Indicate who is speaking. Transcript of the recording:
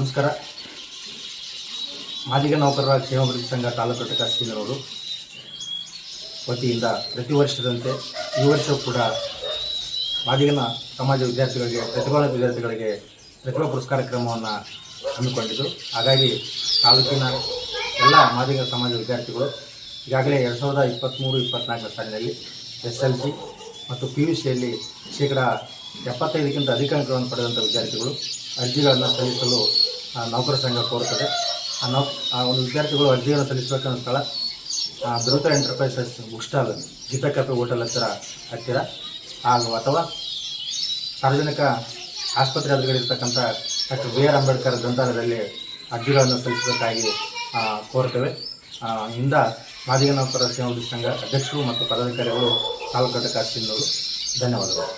Speaker 1: ನಮಸ್ಕಾರ. ಮಾದಿಗ ನೌಕರರ ಕ್ಷೇಮಾಭಿವೃದ್ಧಿ ಸಂಘ ತಾಲೂಕು ಘಟಕ ಶ್ರೀನವರು ವತಿಯಿಂದ ಪ್ರತಿ ವರ್ಷದಂತೆ ಈ ವರ್ಷವೂ ಕೂಡ ಮಾದಿಗನ ಸಮಾಜ ವಿದ್ಯಾರ್ಥಿಗಳಿಗೆ ಪ್ರತಿಭಾ ವಿದ್ಯಾರ್ಥಿಗಳಿಗೆ ಪ್ರತಿಭಾ ಪುರಸ್ಕಾರ ಕ್ರಮವನ್ನು ಹಮ್ಮಿಕೊಂಡಿದ್ದು ಹಾಗಾಗಿ ತಾಲೂಕಿನ ಎಲ್ಲ ಮಾದಿಗ ಸಮಾಜ ವಿದ್ಯಾರ್ಥಿಗಳು ಈಗಾಗಲೇ ಎರಡು ಸಾವಿರದ ಇಪ್ಪತ್ತ್ಮೂರು ಇಪ್ಪತ್ತ್ನಾಲ್ಕನೇ ಸಾಲಿನಲ್ಲಿ ಎಸ್ ಎಲ್ ಸಿ ಮತ್ತು ಪಿ ಯು ಸಿಯಲ್ಲಿ ಶೇಕಡ ಎಪ್ಪತ್ತೈದಕ್ಕಿಂತ ಅಧಿಕ ಅಂಕಗಳನ್ನು ಪಡೆದಂಥ ವಿದ್ಯಾರ್ಥಿಗಳು ಅರ್ಜಿಗಳನ್ನು ಸಲ್ಲಿಸಲು ನೌಕರ ಸಂಘ ಕೋರುತ್ತದೆ ಆ ನೌ, ಆ ಒಂದು ವಿದ್ಯಾರ್ಥಿಗಳು ಅರ್ಜಿಯನ್ನು ಸಲ್ಲಿಸಬೇಕನ್ನೋ ಸ್ಥಳ. ಬಿರುತರ ಎಂಟರ್ಪ್ರೈಸಸ್ ಬುಕ್ ಸ್ಟಾಲ್ ಜಿಪೆ ಕೆಫೆ ಹೋಟೆಲ್ ಹತ್ತಿರ ಹತ್ತಿರ ಹಾಗೂ ಅಥವಾ ಸಾರ್ವಜನಿಕ ಆಸ್ಪತ್ರೆ ಎದುರುಗಡೆ ಡಾಕ್ಟರ್ ಬಿ ಆರ್ ಅಂಬೇಡ್ಕರ್ ಗ್ರಂಥಾಲಯದಲ್ಲಿ ಅರ್ಜಿಗಳನ್ನು ಸಲ್ಲಿಸಬೇಕಾಗಿ ಕೋರ್ತೇವೆ. ಇಂದ ಮಾದಿಗ ನೌಕರ ಸಂಘ ಅಧ್ಯಕ್ಷರು ಮತ್ತು ಪದಾಧಿಕಾರಿಗಳು ತಾಲೂಕು ಘಟಕ ಧನ್ಯವಾದಗಳು.